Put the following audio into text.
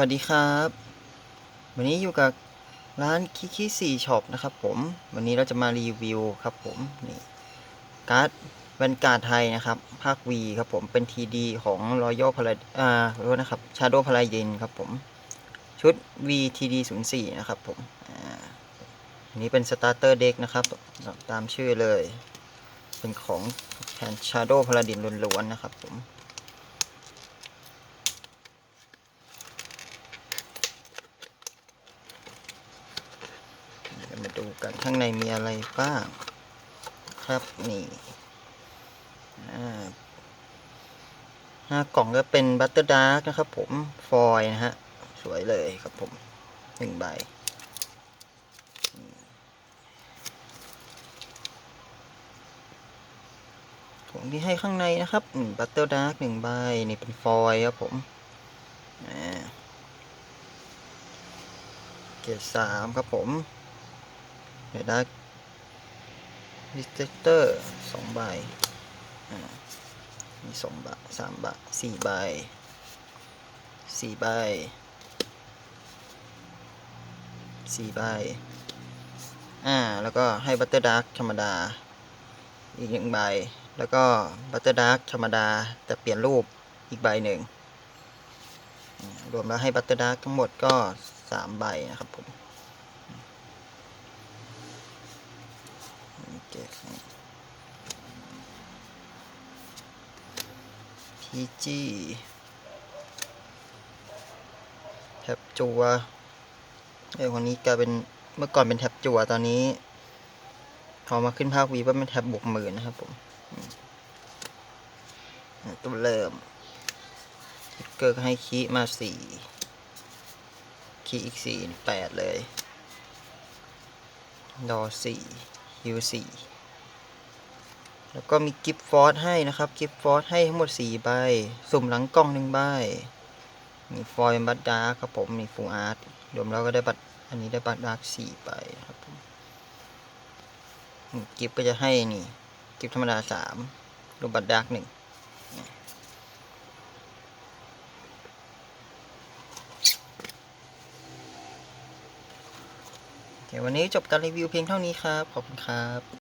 วัสดีครับ วันนี้อยู่กับร้านคิคิสี่ช็อปนะครับผมวันนี้เราจะมารีวิวครับผมนี่การ์ดแวนการ์ดไทยนะครับภาค V ครับผมเป็น TD ของ Royal p a l a d อ่าขอโทษนะครับ Shadow Paladin ครับผมชุด V TD 0 4 นะครับผมอ่าอันนี้เป็น Starter Deck นะครับตามชื่อเลย เป็นของแทน Shadow Paladin ล้วนๆนะครับผม เดี๋ยว มาดูกันข้างในมีอะไรบ้าง ครับนี่หน้ากล่องก็เป็นบัตเตอร์ดาร์กนะครับผม ฟอยนะฮะ สวยเลยครับผมหนึ่งใบถุงที่ให้ข้างในนะครับบัตเตอร์ดาร์กหนึ่งใบ นี่เป็นฟอยครับผมอ่าเกรดสามครับผม เดี๋ยวได้ดิสเตอร์สองใบมีสองใบสามใบสี่ใบสี่ใบสี่ใบอ่า แล้วก็ให้บัตเตอร์ดาร์กธรรมดา อีกหนึ่งใบ แล้วก็บัตเตอร์ดาร์กธรรมดา แต่เปลี่ยนรูปอีกใบหนึ่ง รวมแล้วให้บัตเตอร์ดาร์กทั้งหมดก็สามใบนะครับผม เก็บ พีจีแท็บจัวไอ้คนนี้กลายเป็นเมื่อก่อนเป็นแท็บจัวตอนนี้พอมาขึ้นภาควีก็เป็นแท็บบวกหมื่นนะครับผมตัวเริ่มเกอร์กให้คีมาสี่คีอีกสี่แปดเลย ดอสี่ฮิวสี่ แล้วก็มีกิฟต์ฟอร์สให้นะครับ กิฟต์ฟอร์สให้ทั้งหมดสี่ใบ สุ่มหลังกล้องหนึ่งใบ มีฟอยล์บัตดาร์ครับผม มีฟูอาร์ตรวมแล้วก็ได้บัตร อันนี้ได้บัตรดาร์กสี่ใบครับผมกิฟต์ก็จะให้นี่ กิฟต์ธรรมดาสามรวมบัตรดาร์กหนึ่งโอเควันนี้จบการรีวิวเพียงเท่านี้ครับ ขอบคุณครับ